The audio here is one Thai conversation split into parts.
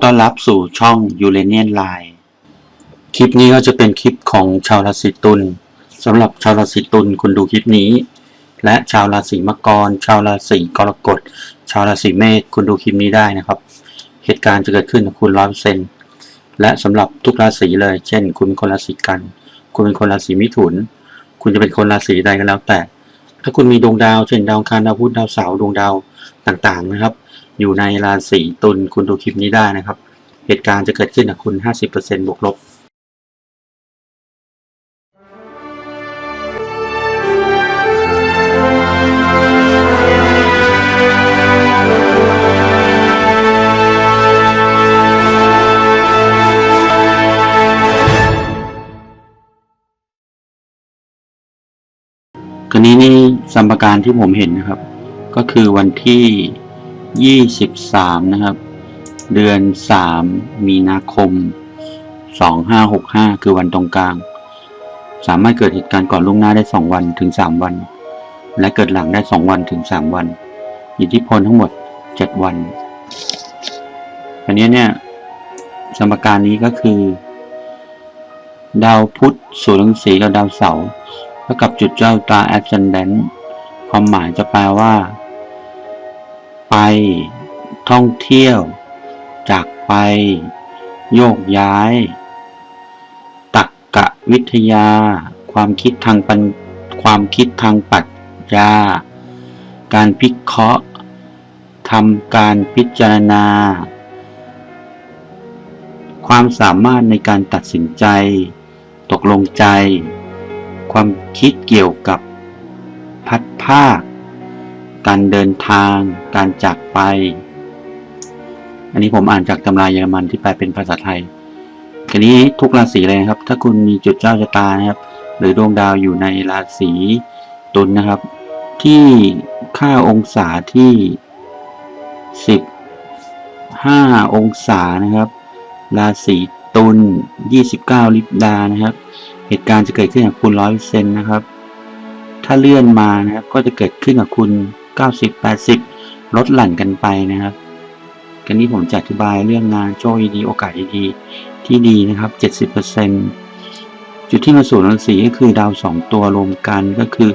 อต้อนรับสู่ช่องยูเรเนียนไลน์คลิปนี้ก็จะเป็นคลิปของชาวราศีตุลสำหรับชาวราศีตุลคุณดูคลิปนี้ และชาวราศีมังกร ชาวราศีกรกฎ ชาวราศีเมษคุณดูคลิปนี้ได้นะครับ เหตุการณ์จะเกิดขึ้นกับคุณร้อยเปอร์เซ็นต์และสำหรับทุกราศีเลย เช่น คุณเป็นคนราศีกัน คุณเป็นคนราศีมิถุน คุณจะเป็นคนราศีใดก็แล้วแต่ ถ้าคุณมีดวงดาว เช่นดาวคารดาวพุธดาวเสาร์ดวงดาวต่างๆนะครับ อยู่ในราศีตุลคุณดูคลิปนี้ได้นะครับ เหตุการณ์จะเกิดขึ้นกับคุณ 50%บวกลบกรณีนี้สัมปการที่ผมเห็นนะครับ ก็คือวันที่ 23นะครับ เดือน3มีนาคม2565คือวันตรงกลาง สามารถเกิดเหตุการณ์ก่อนล่วงหน้าได้2วันถึง3วัน และเกิดหลังได้2วันถึง3วัน อิทธิพลทั้งหมด7วันอันนี้เนี่ยสมการนี้ก็คือ ดาวพุธสู่รังสีกับดาวเสาร์เท่ากับจุดเจ้าตา ascendant ความหมายจะแปลว่า ไป ท่องเที่ยว จากไป โยกย้าย ตักกะวิทยา ความคิดทางปัญความคิดทางปรัชญา การพิเคราะห์ทำการพิจารณา ความสามารถในการตัดสินใจ ตกลงใจ ความคิดเกี่ยวกับพัดภาค การเดินทาง การจากไป อันนี้ผมอ่านจากตำราเยอรมันที่แปลเป็นภาษาไทยทีนี้ทุกราศีเลยนะครับ ถ้าคุณมีจุดเจ้าชะตานะครับ หรือดวงดาวอยู่ในราศีตุลนนะครับ ที่ค่าองศาที่สิบห้าองศานะครับ ราศีตุล29ลิบดานะครับ เหตุการณ์จะเกิดขึ้นกับคุณร้อยเปอร์เซ็นต์นะครับ ถ้าเลื่อนมานะครับ ก็จะเกิดขึ้นกับคุณ 90 80 ลดหลั่นกันไปนะครับกันนี้ผมจะอธิบายเรื่องงานโชคดีโอกาสดีที่ดีนะครับ 70%จุดที่มาสู่รังสีก็คือดาว 2 ตัวรวมกันก็คือ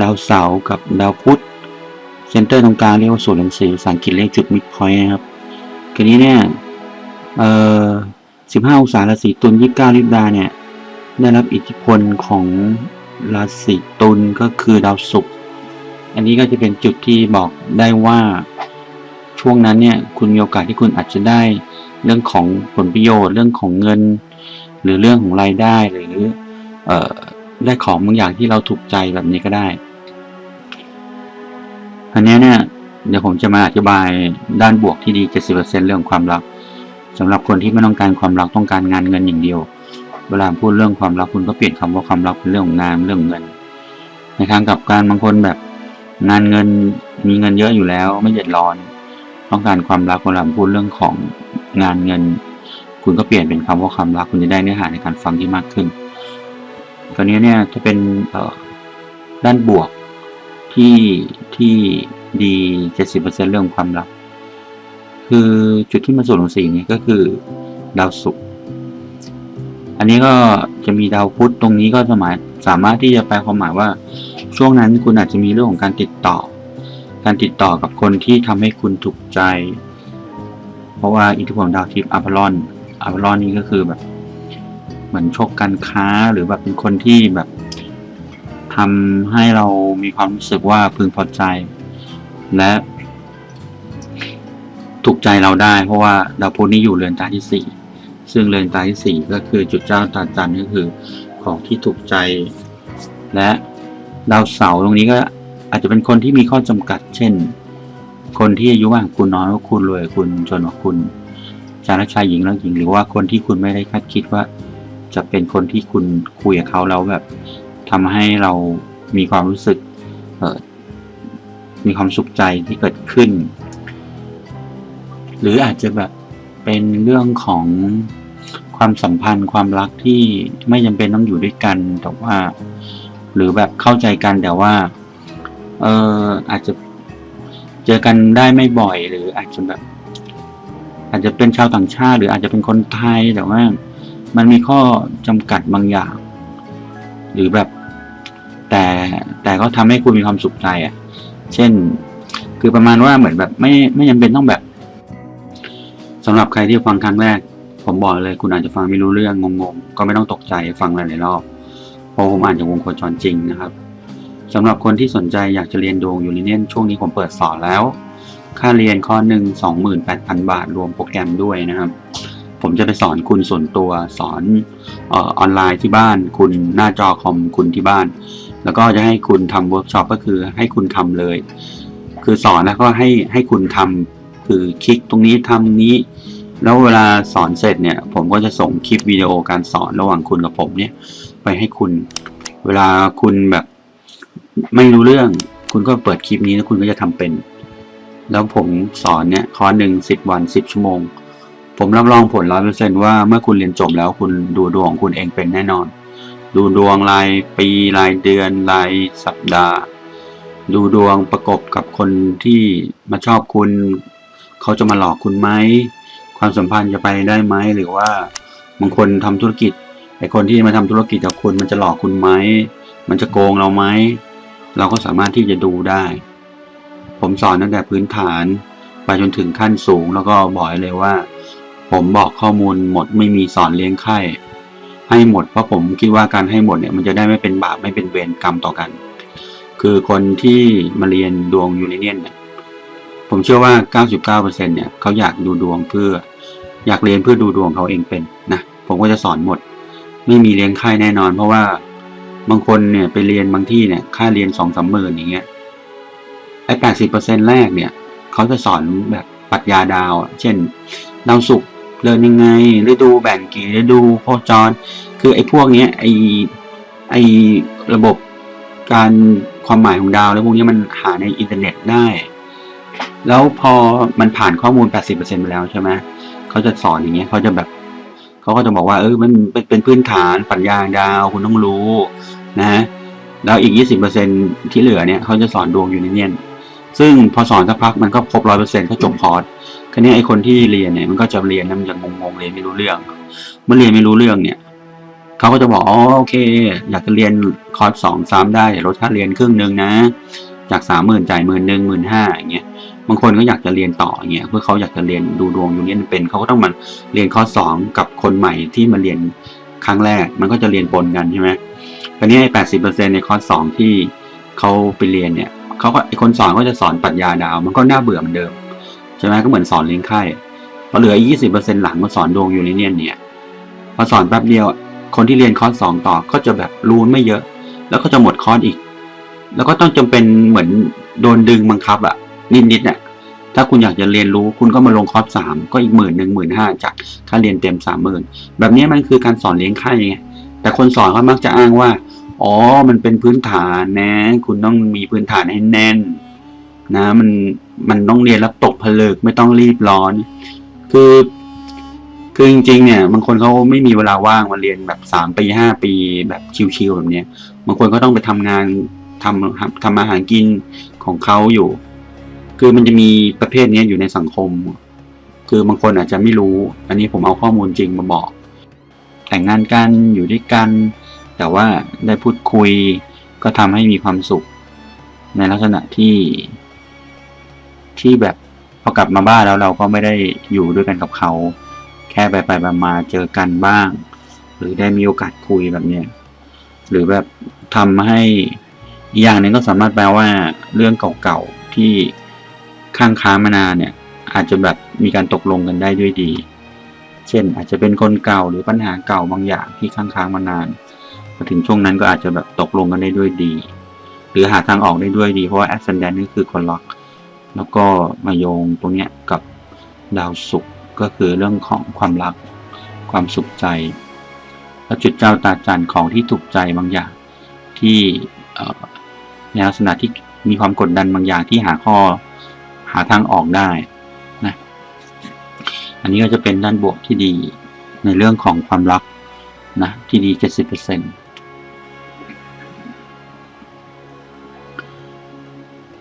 ดาวเสาร์กับดาวพุธเซนเตอร์ตรงกลางเรียกว่าส่วนรังสีภาษาอังกฤษเรียกจุดมิดพอยต์นะครับกันนี้เนี่ย เอ่อ 15 องศาราศีตุล 29 ลิบดาเนี่ย ได้รับอิทธิพลของราศีตุลก็คือดาวศุกร์ อันนี้ก็จะเป็นจุดที่บอกได้ว่าช่วงนั้นเนี่ยคุณมีโอกาสที่คุณอาจจะได้เรื่องของผลประโยชน์ เรื่องของเงิน หรือเรื่องของรายได้หรือเอ่อได้ของบางอย่างที่เราถูกใจแบบนี้ก็ได้อันนี้เนี่ยเดี๋ยวผมจะมาอธิบายด้านบวกที่ดี 70%เรื่องความรักสำหรับคนที่ไม่ต้องการความรักต้องการงานเงินอย่างเดียว เวลาพูดเรื่องความรักคุณก็เปลี่ยนคำว่าความรักเป็นเรื่องของงานเรื่องเงิน ในทางกลับการบางคนแบบ งานเงินมีเงินเยอะอยู่แล้ว ไม่เดือดร้อน ต้องการความรักเวลาพูดเรื่องของงานเงิน คุณก็เปลี่ยนเป็นคำว่าความรักคุณจะได้เนื้อหาในการฟังที่มากขึ้นตอนนี้เนี่ยถ้าเป็นด้านบวกที่ที่ดี70%เรื่องความรัก คือจุดที่มาสู่ของสี่นี้ก็คือดาวศุกร์อันนี้ก็จะมีดาวพุธตรงนี้ก็สมารถสามารถที่จะแปลความหมายว่า ช่วงนั้นคุณอาจจะมีเรื่องของการติดต่อ การติดต่อกับคนที่ทำให้คุณถูกใจ เพราะว่าอิทธิพลดาวทิพย์อัพลอนอัพลอนนี่ก็คือแบบเหมือนโชคการค้าหรือแบบเป็นคนที่แบบทำให้เรามีความรู้สึกว่าพึงพอใจ และถูกใจเราได้ เพราะว่าดาวพุธนี้อยู่เรือนตาที่สี่ซึ่งเรือนตาที่สี่ก็คือจุดเจ้าตาจันทร์ก็คือของที่ถูกใจ และ ดาวเสาร์ตรงนี้ก็อาจจะเป็นคนที่มีข้อจำกัด เช่น คนที่อายุมากกว่าคุณน้อยว่าคุณรวยคุณจนกว่าคุณชายรักชายหญิงรักหญิง หรือว่าคนที่คุณไม่ได้คาดคิดว่า จะเป็นคนที่คุณคุยกับเขาแล้วแบบทำให้เรามีความรู้สึกเมีความสุขใจที่เกิดขึ้น หรืออาจจะแบบเป็นเรื่องของความสัมพันธ์ความรักที่ไม่จำเป็นต้องอยู่ด้วยกัน แต่ว่า หรือแบบเข้าใจกันแต่ว่า เอออาจจะเจอกันได้ไม่บ่อย หรืออาจจะแบบ อาจจะเป็นชาวต่างชาติ หรืออาจจะเป็นคนไทยแต่ว่า มันมีข้อจำกัดบางอย่าง หรือแบบ แต่แต่ก็ทำให้คุณมีความสุขใจอะ เช่น คือประมาณว่าเหมือนแบบไม่ไม่จำเป็นต้องแบบสำหรับใครที่ฟังครั้งแรกผมบอกเลยคุณอาจจะฟังไม่รู้เรื่องงงๆ ก็ไม่ต้องตกใจฟังหลายๆรอบ พราะผมอ่านจากวงโคจรจริงนะครับสำหรับคนที่สนใจอยากจะเรียนดวงยูริเนียนช่วงนี้ผมเปิดสอนแล้ว ค่าเรียนคอหนึ่งสองหมื่นแปดพันบาท รวมโปรแกรมด้วยนะครับ ผมจะไปสอนคุณส่วนตัวสอนออนไลน์ที่บ้าน คุณหน้าจอคอมคุณที่บ้าน แล้วก็จะให้คุณทำเวิร์กช็อปก็คือให้คุณทำเลย คือสอนแล้วก็ให้ให้คุณทำคือคลิกตรงนี้ทำนี้แล้วเวลาสอนเสร็จเนี่ย ผมก็จะส่งคลิปวิดีโอการสอนระหว่างคุณกับผมเนี่ย ไปให้คุณ เวลาคุณแบบ ไม่รู้เรื่อง คุณก็เปิดคลิปนี้แล้วคุณก็จะทำเป็น แล้วผมสอนเนี่ยคอร์สหนึ่งสิบวันสิบชั่วโมง ผมรับรองผลร้อยเปอร์เซนว่าเมื่อคุณเรียนจบแล้วคุณดูดวงของคุณเองเป็นแน่นอน ดูดวงรายปีรายเดือนรายสัปดาห์ ดูดวงประกบกับคนที่มาชอบคุณเขาจะมาหลอกคุณไหมความสัมพันธ์จะไปได้ไหมหรือว่าบางคนทำธุรกิจ ไอคนที่มาทำธุรกิจกับคุณมันจะหลอกคุณไหม มันจะโกงเราไหม เราก็สามารถที่จะดูได้ ผมสอนตั้งแต่พื้นฐานไปจนถึงขั้นสูง แล้วก็บอกเลยว่า ผมบอกข้อมูลหมดไม่มีสอนเลี้ยงไข่ให้หมดเพราะผมคิดว่าการให้หมดเนี่ยมันจะได้ไม่เป็นบาปไม่เป็นเวรกรรมต่อกัน คือคนที่มาเรียนดวงยูเรเนียนเนี่ยผมเชื่อว่า 99%เนี่ยเขาอยากดูดวงเพื่ออยากเรียนเพื่อดูดวงเขาเองเป็นนะผมก็จะสอนหมด ไม่มีเลี้ยงค่ายแน่นอน เพราะว่าบางคนเนี่ยไปเรียนบางที่เนี่ยค่าเรียนสองสามหมื่นอย่างเงี้ยไอ้แปดสิบเปอร์เซ็นแรกเนี่ยเขาจะสอนแบบปรัชญาดาว เช่น ดาวศุกร์เดินยังไงฤดูแบ่งกี่ฤดูโคจร คือไอ้พวกเนี้ยไอ้ไอ้ระบบการความหมายของดาวแล้วพวกนี้มันหาในอินเทอร์เน็ตได้ แล้วพอมันผ่านข้อมูล 80%ไปแล้วใช่ไหมเขาจะสอนอย่างเงี้ยเขาจะแบบ เขาก็จะบอกว่าเออมันเป็นเป็นพื้นฐานปรัชญาดาวคุณต้องรู้นะแล้วอีก 20%ที่เหลือเนี่ยเขาจะสอนดวงอยูนิเนียนซึ่งพอสอนสักพักมันก็ครบร้อยเปอร์เซ็นต์ก็จบคอร์สคันนี้ไอคนที่เรียนเนี่ยมันก็จะเรียนแล้วมันจะงงๆเรียนไม่รู้เรื่อง เมื่อเรียนไม่รู้เรื่องเนี่ยเขาก็จะบอกอ๋อโอเค อยากจะเรียนคอร์สสองสามได้ลดค่าเรียนครึ่งหนึ่งนะ จากสามหมื่นจ่ายหมื่นหนึ่งหมื่นห้าอย่างเงี้ย บางคนก็อยากจะเรียนต่อเงี้ยเพื่อเขาอยากจะเรียนดูดวงยูเนียนเป็นเขาก็ต้องมาเรียนคอสองกับคนใหม่ที่มาเรียนครั้งแรก มันก็จะเรียนปนกันใช่ไหมคันนี้ไอ้แปดสิบเปอร์เซ็นในคอสองที่เขาไปเรียนเนี่ยเขาก็ไอ้คนสอนก็จะสอนปรัชญาดาว มันก็น่าเบื่อเหมือนเดิมใช่ไหมก็เหมือนสอนเลี้ยงไข่พอเหลือยี่สิบเปอร์เซ็นหลังมาสอนดวงยูเนียนเนี่ยพอสอนแป๊บเดียวคนที่เรียนคอร์สสองต่อก็จะแบบรู้ไม่เยอะ แล้วก็จะหมดคอร์สอีก แล้วก็ต้องจำเป็นเหมือนโดนดึงบังคับอะ นิดๆน่ะถ้าคุณอยากจะเรียนรู้คุณก็มาลงคอร์สสามก็อีกหมื่นหนึ่งหมื่นห้าจากค่าเรียนเต็มสามหมื่นแบบนี้มันคือการสอนเลี้ยงไข่ไงแต่คนสอนเขามักจะอ้างว่า อ๋อ มันเป็นพื้นฐานนะ คุณต้องมีพื้นฐานให้แน่น นะ มันมันต้องเรียนแล้วตกผลึกไม่ต้องรีบร้อน คือคือจริงๆเนี่ยบางคนเขาไม่มีเวลาว่างมาเรียนแบบสามปีห้าปีแบบชิวๆแบบเนี้ยบางคนก็ต้องไปทำงานทำทำอาหารกินของเขาอยู่ คือมันจะมีประเภทนี้อยู่ในสังคม คือบางคนอาจจะไม่รู้ อันนี้ผมเอาข้อมูลจริงมาบอก แต่งงานกันอยู่ด้วยกัน แต่ว่าได้พูดคุยก็ทำให้มีความสุข ในลักษณะที่ ที่แบบพอกลับมาบ้านแล้วเราก็ไม่ได้อยู่ด้วยกันกับเขา แค่ไปไปมาเจอกันบ้าง หรือได้มีโอกาสคุยแบบเนี้ยหรือแบบทำให้อีกอย่างหนึ่งก็สามารถแปลว่าเรื่องเก่าๆที่ ข้างค้างมานานเนี่ย อาจจะแบบมีการตกลงกันได้ด้วยดี เช่น อาจจะเป็นคนเก่าหรือปัญหาเก่าบางอย่างที่ค้างค้างมานานพอถึงช่วงนั้นก็อาจจะแบบตกลงกันได้ด้วยดี หรือหาทางออกได้ด้วยดีเพราะว่าแอสเซนแดนนี่คือคนล็อก แล้วก็มาโยงตรงเนี้ยกับดาวศุกร์ก็คือเรื่องของความรัก ความสุขใจแล้วจุดเจ้าตาจันของที่ถูกใจบางอย่างที่ในลักษณะที่มีความกดดันบางอย่างที่หาข้อาทางออกได้นะอันนี้ก็จะเป็นด้านบวกที่ดีในเรื่องของความรักนะที่ดีเจ็ดสิบเปอร์เซนต์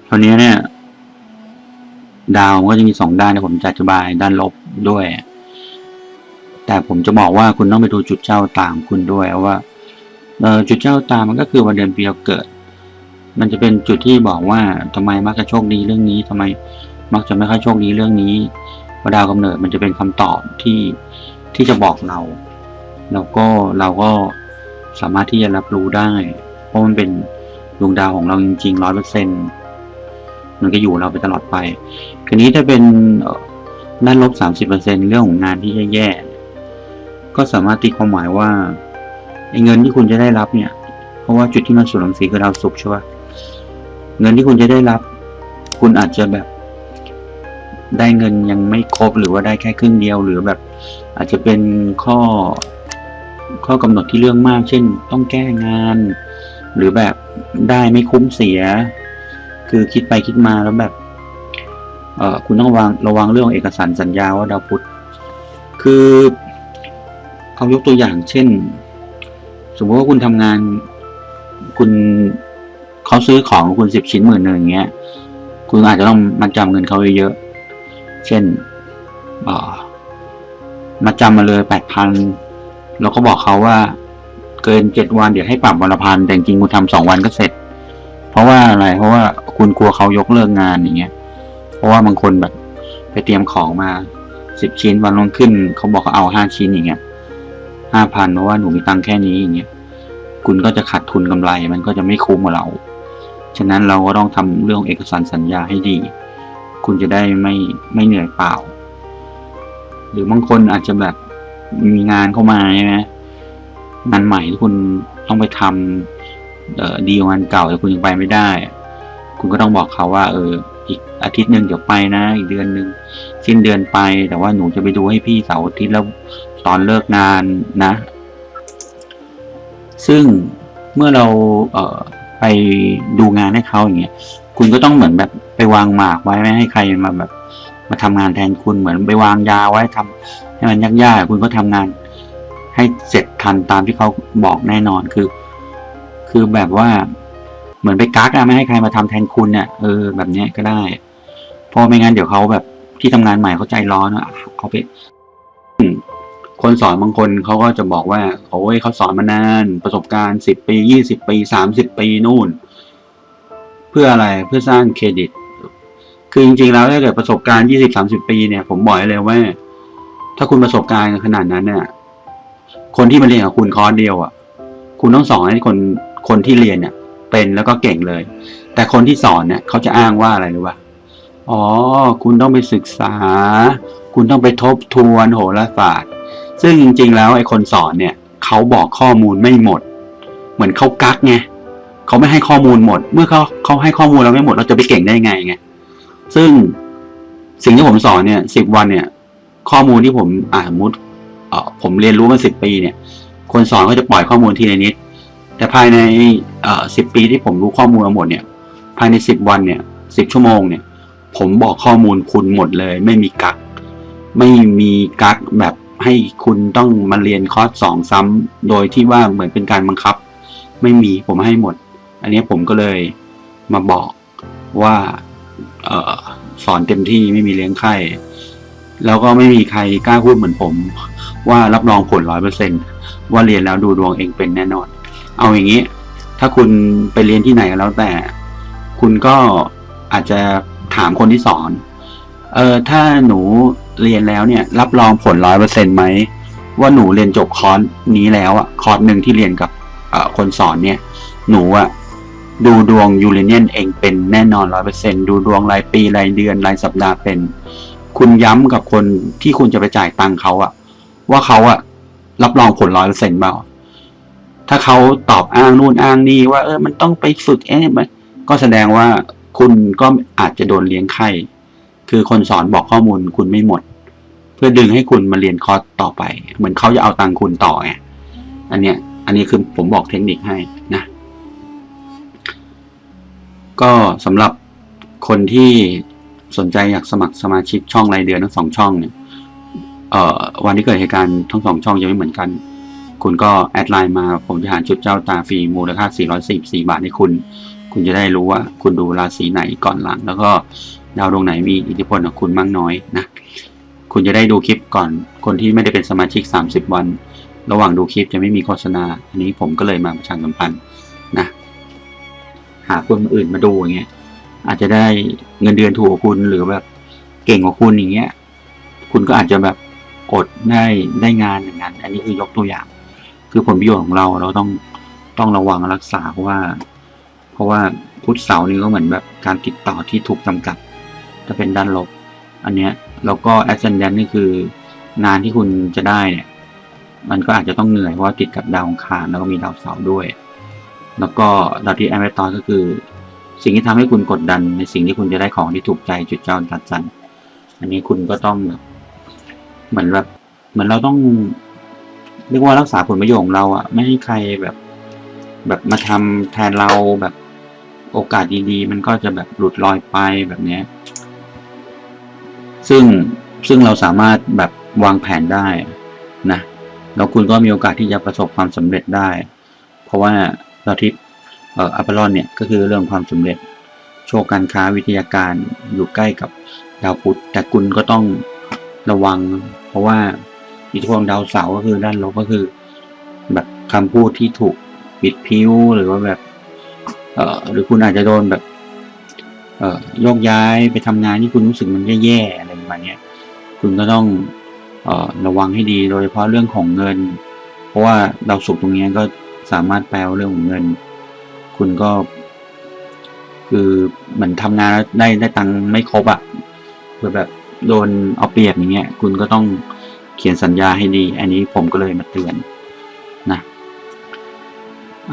คราวนี้เนี่ยดาวก็จะมีสองด้านที่ผมจะอธิบายด้านลบด้วย แต่ผมจะบอกว่าคุณต้องไปดูจุดเจ้าตามคุณด้วยว่าจุดเจ้าตามมันก็คือวันเดือนปีเราเกิด มันจะเป็นจุดที่บอกว่าทำไมมักจะโชคดีเรื่องนี้ทำไมมักจะไม่ค่อยโชคดีเรื่องนี้ว่าดาวกำเนิดมันจะเป็นคำตอบที่ที่จะบอกเรา แล้วก็เราก็สามารถที่จะรับรู้ได้ เพราะมันเป็นดวงดาวของเราจริงๆร้อยเปอร์เซ็นมันก็อยู่เราไปตลอดไปคืนนี้ถ้าเป็นด้านลบสามสิบเปอร์เซ็นเรื่องของงานที่แย่ๆก็สามารถตีความหมายว่าไอ้เงินที่คุณจะได้รับเนี่ย เพราะว่าจุดที่มันสูญรังสีคือดาวศุกร์ใช่ปะ เงินที่คุณจะได้รับ คุณอาจจะแบบ ได้เงินยังไม่ครบหรือว่าได้แค่ครึ่งเดียวหรือแบบ อาจจะเป็นข้อ ข้อกำหนดที่เรื่องมาก เช่น ต้องแก้งาน หรือแบบได้ไม่คุ้มเสีย คือคิดไปคิดมาแล้วแบบเออคุณต้องระวังระวังเรื่องเอกสารสัญญาว่าดาวพุธคือเอายกตัวอย่างเช่น สมมติว่าคุณทำงานคุณ เขาซื้อของคุณสิบชิ้นหมื่นหนึ่งอย่างเงี้ย คุณอาจจะต้องมาจำเงินเขาเยอะๆเช่นอมาจำมาเลยแปดพันแล้วก็บอกเขาว่าเกินเจ็ดวันเดี๋ยวให้ปรับวันละพันแต่จริงคุณทำสองวันก็เสร็จ เพราะว่าอะไรเพราะว่าคุณกลัวเขายกเลิกงานอย่างเงี้ย เพราะว่าบางคนแบบไปเตรียมของมาสิบชิ้นวันลงขึ้น เขาบอกเขาเอาห้าชิ้นอย่างเงี้ยห้าพันเพราะว่าหนูมีตังค์แค่นี้อย่างเงี้ยคุณก็จะขาดทุนกำไรมันก็จะไม่คุ้มกับเรา ฉะนั้นเราก็ต้องทำเรื่องเอกสารสัญญาให้ดี คุณจะได้ไม่ไม่เหนื่อยเปล่า หรือบางคนอาจจะแบบมีงานเข้ามาใช่ไหมงานใหม่ที่คุณต้องไปทำเดีกว่างานเก่าแต่คุณยังไปไม่ได้ คุณก็ต้องบอกเขาว่า เออ อีกอาทิตย์หนึ่งเดี๋ยวไปนะ อีกเดือนหนึ่งสิ้นเดือนไป แต่ว่าหนูจะไปดูให้พี่เสาร์อาทิตย์แล้วตอนเลิกงานนะ ซึ่งเมื่อเราเออ ไปดูงานให้เขาอย่างเงี้ยคุณก็ต้องเหมือนแบบไปวางหมากไว้ไม่ให้ใครมาแบบ มาทำงานแทนคุณเหมือนไปวางยาไว้ทำให้มันยากๆคุณก็ทำงาน ให้เสร็จทันตามที่เขาบอกแน่นอนคือ คือแบบว่าเหมือนไปกักอะไม่ให้ใครมาทำแทนคุณเนี่ยเออแบบเนี้ยก็ได้เพราะไม่งั้นเดี๋ยวเขาแบบที่ทำงานใหม่เขาใจร้อนเอาไป คนสอนบางคนเขาก็จะบอกว่าโอ้ยเขาสอนมานาน ประสบการณ์สิบปียี่สิบปีสามสิบปีนู่น เพื่ออะไรเพื่อสร้างเครดิต คือจริงๆแล้วถ้าเกิดประสบการณ์ยี่สิบสามสิบปีเนี่ย ผมบอกเลยว่า ถ้าคุณประสบการณ์ขนาดนั้นเนี่ย คนที่มาเรียนกับคุณคอร์สเดียวอะ คุณต้องสอนให้คนคนที่เรียนเนี่ย เป็นแล้วก็เก่งเลย แต่คนที่สอนเนี่ยเขาจะอ้างว่าอะไรรู้ป่ะอ๋อ คุณต้องไปศึกษา คุณต้องไปทบทวนโหราศาสตร์ ซึ่งจริงๆแล้วไอ้คนสอนเนี่ยเขาบอกข้อมูลไม่หมด เหมือนเขากักไงเขาไม่ให้ข้อมูลหมด เมื่อเขาเขาให้ข้อมูลเราไม่หมดเราจะไปเก่งได้ไงไงซึ่งสิ่งที่ผมสอนเนี่ยสิบวันเนี่ย ข้อมูลที่ผมอ่าสมมติเอ่อผมเรียนรู้มาสิบปีเนี่ย คนสอนก็จะปล่อยข้อมูลทีละนิด แต่ภายในเอ่อสิบปีที่ผมรู้ข้อมูลมาหมดเนี่ย ภายในสิบวันเนี่ยสิบชั่วโมงเนี่ย ผมบอกข้อมูลคุณหมดเลย ไม่มีกัก ไม่มีกักแบบ ให้คุณต้องมาเรียนคอร์สสองซ้ำโดยที่ว่าเหมือนเป็นการบังคับ ไม่มีผมให้หมด อันนี้ผมก็เลยมาบอกว่าออสอนเต็มที่ไม่มีเลี้ยงไข้แล้วก็ไม่มีใครกล้าพูดเหมือนผม ว่ารับรองผลร้อยเปอร์เซนว่าเรียนแล้วดูดวงเองเป็นแน่นอน เอาอย่างนี้ ถ้าคุณไปเรียนที่ไหนก็แล้วแต่ คุณก็อาจจะถามคนที่สอน เออถ้าหนู เรียนแล้วเนี่ย รับรองผลร้อยเปอร์เซ็นไหมว่าหนูเรียนจบคอร์สนี้แล้วอะคอร์สหนึ่งที่เรียนกับคนสอนเนี่ย หนูอะดูดวงยูเรเนียนเองเป็นแน่นอนร้อยเปอร์เซ็นดูดวงรายปีรายเดือนรายสัปดาห์เป็น คุณย้ำกับคนที่คุณจะไปจ่ายตังค์เขาอะว่าเขาอะรับรองผลร้อยเปอร์เซ็นต์เปล่าถ้าเขาตอบอ้างนู่นอ้างนี่ว่าเออมันต้องไปฝึกเอ๊ะมันก็แสดงว่าคุณก็อาจจะโดนเลี้ยงไข้ คือคนสอนบอกข้อมูลคุณไม่หมด เพื่อดึงให้คุณมาเรียนคอร์สต่อไป เหมือนเขาจะเอาตังคุณต่อไงอันเนี้ย อันนี้คือผมบอกเทคนิคให้นะ ก็สำหรับคนที่สนใจอยากสมัครสมาชิกช่องรายเดือนทั้งสองช่องเนี่ยเอ่อวันที่เกิดเหตุการณ์ทั้งสองช่องยังไม่เหมือนกัน คุณก็แอดไลน์มาผมจะหาจุดเจ้าตาฟรีมูลค่า 444 บาทให้คุณ คุณจะได้รู้ว่าคุณดูราศีไหนก่อนหลัง แล้วก็ ดาวดวงไหนมีอิทธิพลกับคุณมากน้อยนะคุณจะได้ดูคลิปก่อน คนที่ไม่ได้เป็นสมาชิก 30 วัน ระหว่างดูคลิปจะไม่มีโฆษณา อันนี้ผมก็เลยมาประชาสัมพันธ์นะหาคนอื่นมาดูอย่างเงี้ยอาจจะได้เงินเดือนถูกกว่าคุณหรือแบบเก่งกว่าคุณอย่างเงี้ย คุณก็อาจจะแบบอดได้ได้งานอย่างนั้น อันนี้คือยกตัวอย่าง คือผลประโยชน์ของเราเราต้องต้องระวังรักษาเพราะว่า เพราะว่าพุทธเสาร์นี่ก็เหมือนแบบการติดต่อที่ถูกจำกัด จะเป็นด้านลบ อันเนี้ยแล้วก็ ascendant นี่คืองานที่คุณจะได้เนี่ยมันก็อาจจะต้องเหนื่อยเพราะว่าติดกับดาวองคารแล้วก็มีดาวเสาร์ด้วย แล้วก็ดาวที่แอมเบตอก็คือ สิ่งที่ทำให้คุณกดดันในสิ่งที่คุณจะได้ของที่ถูกใจจุดเจ้าตัดจันอันนี้คุณก็ต้องแบบเหมือนแบบเหมือนเราต้อง เรียกว่ารักษาผลประโยชน์ของเราอะไม่ให้ใครแบบ แบบมาทำแทนเราแบบโอกาสดีๆ มันก็จะแบบหลุดลอยไปแบบเนี้ย ซึ่งซึ่งเราสามารถแบบวางแผนได้นะแล้วคุณก็มีโอกาสที่จะประสบความสำเร็จได้ เพราะว่าดาวทิศเอ่ออัปลอนเนี่ยก็คือเรื่องความสำเร็จ โชคการค้าวิทยาการอยู่ใกล้กับดาวพุธแต่คุณก็ต้องระวัง เพราะว่าอิทธิพลดาวเสาร์ก็คือด้านลบก็คือ แบบคำพูดที่ถูกปิดพิ้วหรือว่าแบบเอ่อหรือคุณอาจจะโดนแบบ โยกย้ายไปทำงานที่คุณรู้สึกมันแย่ๆอะไรประมาณนี้คุณก็ต้องเอ่อระวังให้ดีโดยเฉพาะเรื่องของเงิน เพราะว่าดาวศุกร์ตรงนี้ก็สามารถแปลว่าเรื่องของเงิน คุณก็ คือเหมือนทำงานแล้วได้ได้ตังค์ไม่ครบอะ่ะเพื่อแบบโดนเอาเปรียบอย่างเงี้ย คุณก็ต้องเขียนสัญญาให้ดี อันนี้ผมก็เลยมาเตือนนะ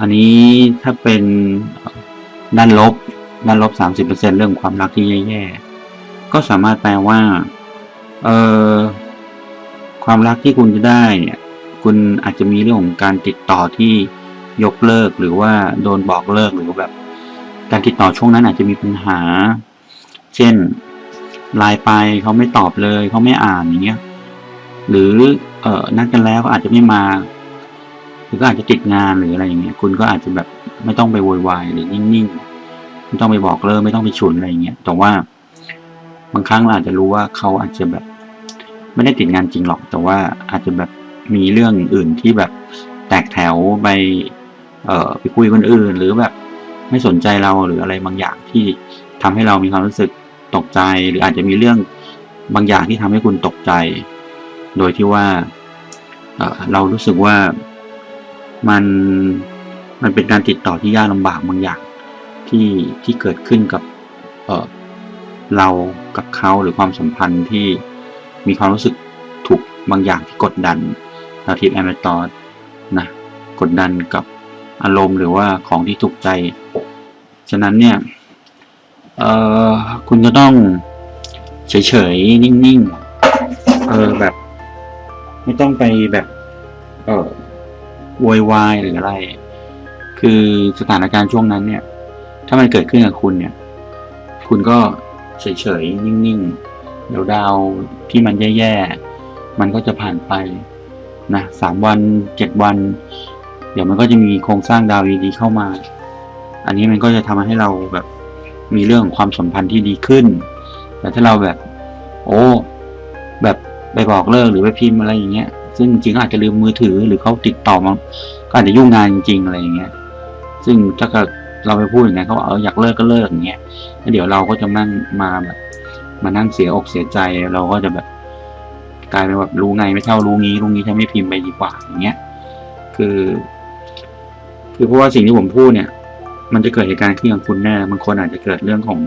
อันนี้ถ้าเป็นด้านลบ ด้านลบสามสิบเปอร์เซ็นเรื่องความรักที่แย่ๆ ก็สามารถแปลว่า เออความรักที่คุณจะได้เนี่ย คุณอาจจะมีเรื่องของการติดต่อที่ยกเลิกหรือว่าโดนบอกเลิกหรือแบบ การติดต่อช่วงนั้นอาจจะมีปัญหา เช่นไลน์ไปเขาไม่ตอบเลยเขาไม่อ่านอย่างเงี้ย หรือเออนัดกันแล้วก็อาจจะไม่มา หรือก็อาจจะติดงานหรืออะไรอย่างเงี้ย คุณก็อาจจะแบบไม่ต้องไปโวยวายหรือนิ่งๆ ไม่ต้องไปบอกเลิกไม่ต้องไปฉุนอะไรอย่างเงี้ยแต่ว่าบางครั้งเราอาจจะรู้ว่าเขาอาจจะแบบ ไม่ได้ติดงานจริงหรอก แต่ว่าอาจจะแบบมีเรื่องอื่นที่แบบแตกแถวไปเอ่อไปคุยคนอื่น หรือแบบไม่สนใจเราหรืออะไรบางอย่างที่ทำให้เรามีความรู้สึกตกใจ หรืออาจจะมีเรื่องบางอย่างที่ทำให้คุณตกใจ โดยที่ว่าเเรารู้สึกว่ามันมันเป็นการติดต่อที่ยากลำบากบางอย่าง ที่ที่เกิดขึ้นกับเเรากับเขาหรือความสัมพันธ์ที่มีความรู้สึกถูกบางอย่างที่กดดันดาวทิพย์แอมเบตอสนะกดดันกับอารมณ์หรือว่าของที่ถูกใจ ฉะนั้นเนี่ยเออคุณก็ต้องเฉยๆ นิ่งๆ เออแบบ ไม่ต้องไปแบบ เออโวยวายหรืออะไร คือสถานการณ์ช่วงนั้นเนี่ย ถ้ามันเกิดขึ้นกับคุณเนี่ย คุณก็เฉยๆ นิ่งๆ เดี๋ยวดาวที่มันแย่ๆ มันก็จะผ่านไปนะสามวันเจ็ดวัน เดี๋ยวมันก็จะมีโครงสร้างดาวดีๆเข้ามา อันนี้มันก็จะทำให้เราแบบมีเรื่องของความสัมพันธ์ที่ดีขึ้น แต่ถ้าเราแบบ โอ้ แบบไปบอกเลิกหรือไปพิมพ์อะไรอย่างเงี้ย ซึ่งจริงอาจจะลืมมือถือหรือเขาติดต่อมาก็อาจจะยุ่งงานจริงๆอะไรอย่างเงี้ย ซึ่งถ้าเกิด เราไปพูดอย่างนั้นเขาบอกเอออยากเลิกก็เลิกอย่างเงี้ยแล้วเดี๋ยวเราก็จะนั่งมาแบบมานั่งเสียอกเสียใจเราก็จะแบบกลายเป็นแบบรู้ไงไม่เท่ารู้งี้รู้งี้ถ้าไม่พิมพ์ไปดีกว่าอย่างเงี้ย คือ คือเพราะว่าสิ่งที่ผมพูดเนี่ย มันจะเกิดเหตุการณ์ขึ้นกับคุณแน่บางคนอาจจะเกิดเรื่องของ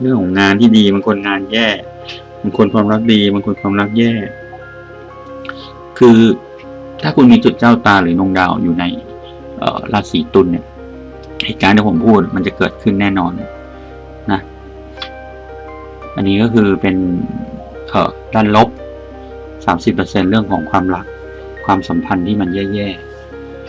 เรื่องของงานที่ดีบางคนงานแย่บางคนความรักดีบางคนความรักแย่ คือถ้าคุณมีจุดเจ้าตาหรือนงดาวอยู่ในราศีตุลเนี่ย เหตุการณ์ที่ผมพูดมันจะเกิดขึ้นแน่นอนนะ อันนี้ก็คือเป็นเอ่อด้านลบสามสิบเปอร์เซ็นเรื่องของความรัก ความสัมพันธ์ที่มันแย่ๆ